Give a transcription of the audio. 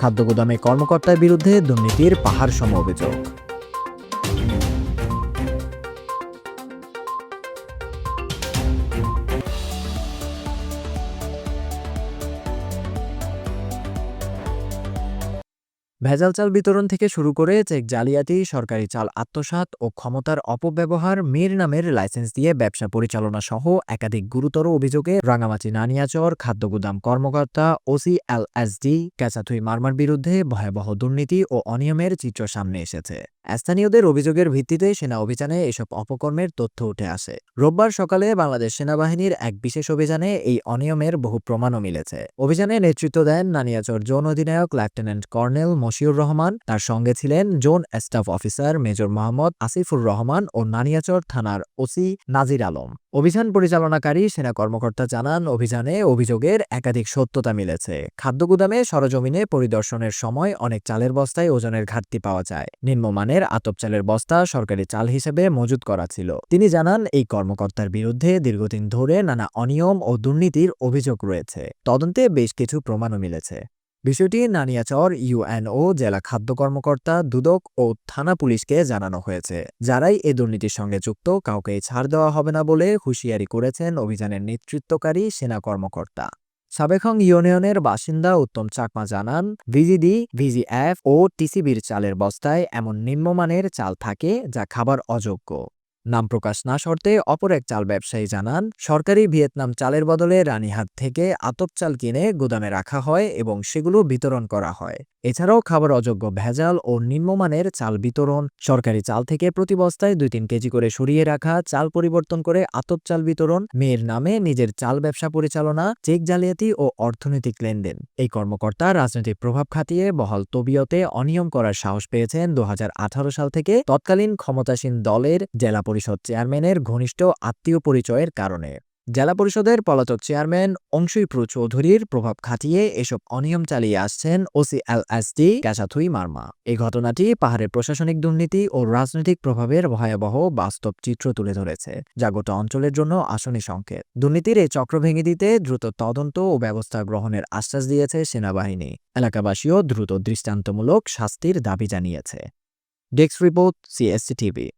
খাদ্য গুদামে কর্মকর্তার বিরুদ্ধে দুর্নীতির পাহাড় সম অভিযোগ। ভেজাল চাল বিতরণ থেকে শুরু করে চেক জালিয়াতি, সরকারি চাল আত্মসাত ও ক্ষমতার অপব্যবহার, মীর নামের লাইসেন্স দিয়ে ব্যবসা পরিচালনা সহ একাধিক গুরুতর অভিযোগে রাঙামাটি নানিয়াচর, খাদ্য গুদাম কর্মকর্তা, OC L S D, Kyachathui murmur বিরুদ্ধে ভয়াবহ দুর্নীতি ও অনিয়মের চিত্র সামনে এসেছে। স্থানীয়দের অভিযোগের ভিত্তিতে সেনা অভিযানে এসব অপকর্মের তথ্য উঠে আসে। রোববার সকালে বাংলাদেশ সেনাবাহিনীর এক বিশেষ অভিযানে এই অনিয়মের বহু প্রমাণও মিলেছে। অভিযানে নেতৃত্ব দেন নানিয়াচর জোন অধিনায়ক লেফটেন্যান্ট কর্নেল মশিউর রহমান, তার সঙ্গে ছিলেন zone staff officer major Mohammad Asifur Rahman ও নানিয়াচর থানার ওসি নাজির আলম। অভিযান পরিচালনাকারী সেনা কর্মকর্তা জানান, অভিযানে অভিযোগের একাধিক সত্যতা মিলেছে। খাদ্যগুদামে সরজমিনে পরিদর্শনের সময় অনেক চালের বস্তায় ওজনের ঘাটতি পাওয়া যায়। নিম্নমানের আতপ চালের বস্তা সরকারি চাল হিসেবে মজুত করা ছিল। তিনি জানান, এই কর্মকর্তার বিরুদ্ধে দীর্ঘদিন ধরে নানা অনিয়ম ও দুর্নীতির অভিযোগ রয়েছে। তদন্তে বেশ কিছু প্রমাণও মিলেছে। বিষয়টি নানিয়াচর ইউএনও জেলা খাদ্য কর্মকর্তা, দুদক ও থানা পুলিশকে জানানো হয়েছে। যারাই এ দুর্নীতির সঙ্গে যুক্ত কাউকে ছাড় দেওয়া হবে না বলে হুঁশিয়ারি করেছেন অভিযানের নেতৃত্বকারী সেনা কর্মকর্তা। সাবেখং ইউনিয়নের বাসিন্দা উত্তম চাকমা জানান, ভিজিডি, ভিজিএফ ও টিসিবির চালের বস্তায় এমন নিম্নমানের চাল থাকে যা খাবার অযোগ্য। নাম প্রকাশ না শর্তে অপর এক চাল ব্যবসায়ী জানান, সরকারি ভিয়েতনাম চালের বদলে রানীহাট থেকে আতপ চাল কিনে গুদামে রাখা হয় এবং সেগুলো বিতরণ করা হয়। এছাড়াও খাবার অযোগ্য ভেজাল ও নিম্নমানের চাল বিতরণ, সরকারি চাল থেকে প্রতি বস্তায় দুই তিন কেজি করে সরিয়ে রাখা, চাল পরিবর্তন করে আতপ চাল বিতরণ, মেয়ের নামে নিজের চাল ব্যবসা পরিচালনা, চেক জালিয়াতি ও অর্থনৈতিক লেনদেন। এই কর্মকর্তা রাজনৈতিক প্রভাব খাটিয়ে বহাল তবিয়তে অনিয়ম করার সাহস পেয়েছেন দু হাজার আঠারো সাল থেকে তৎকালীন ক্ষমতাসীন দলের জেলা পরিষদ চেয়ারম্যানের ঘনিষ্ঠ আত্মীয় পরিচয়ের কারণে। জেলা পরিষদের পলাতক চেয়ারম্যান অংশুইপ্রু চৌধুরীর প্রভাব খাটিয়ে এসব অনিয়ম চালিয়ে আসছেন OC L S D Kyachathui Marma. এই ঘটনাটি পাহাড়ের প্রশাসনিক দুর্নীতি ও রাজনৈতিক প্রভাবের ভয়াবহ বাস্তব চিত্র তুলে ধরেছে, যা গোটা অঞ্চলের জন্য আসনি সংকেত। দুর্নীতির এই চক্র ভেঙে দিতে দ্রুত তদন্ত ও ব্যবস্থা গ্রহণের আশ্বাস দিয়েছে সেনাবাহিনী। এলাকাবাসীও দ্রুত দৃষ্টান্তমূলক শাস্তির দাবি জানিয়েছে। Desk report, CSC TV.